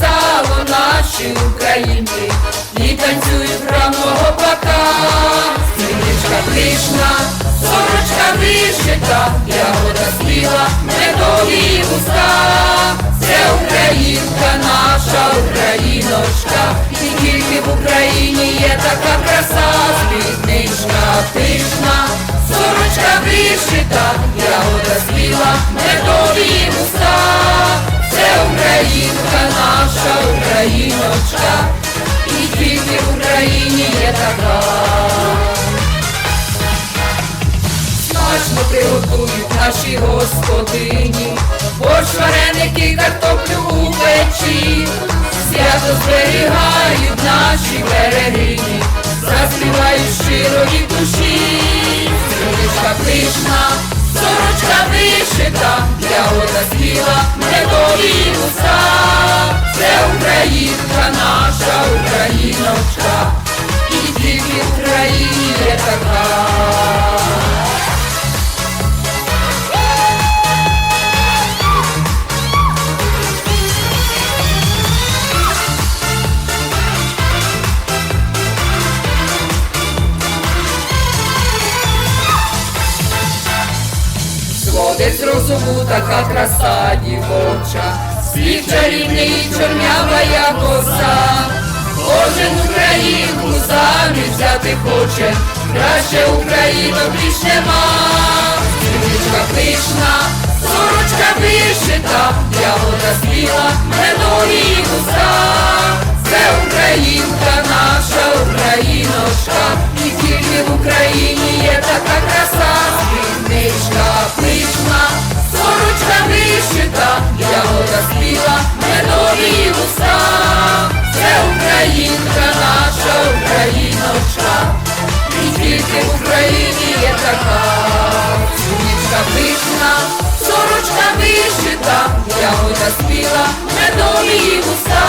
їдять же сало наші українки і танцюють грамного плака. Стрічка пишна, сорочка вишита, ягода спіла, медові уста. Це Українка, наша Україночка, і тільки в Україні є така краса, спідничка пишна, сорочка вишита, Україночка, і тільки в Україні є така. Смачно приготують наші господині, борщ, вареники, картоплю у печі, свято зберігають наші берегині, заспівають щиро від душі, Струничка пишна, сорочка вишита, ягода спіла, медові уста, Сходить така краса дівоча, світ чарівний, чорнява я коса, кожен українку заміж взяти хоче, краще українок більш нема, Стрічка пишна, сорочка вишита, ягода спіла, медові уста, це медові уста, це Українка, наша Україночка, і тільки в Україні є така, Сумічка пишна, сорочка вишита, ягода спіла, медові уста,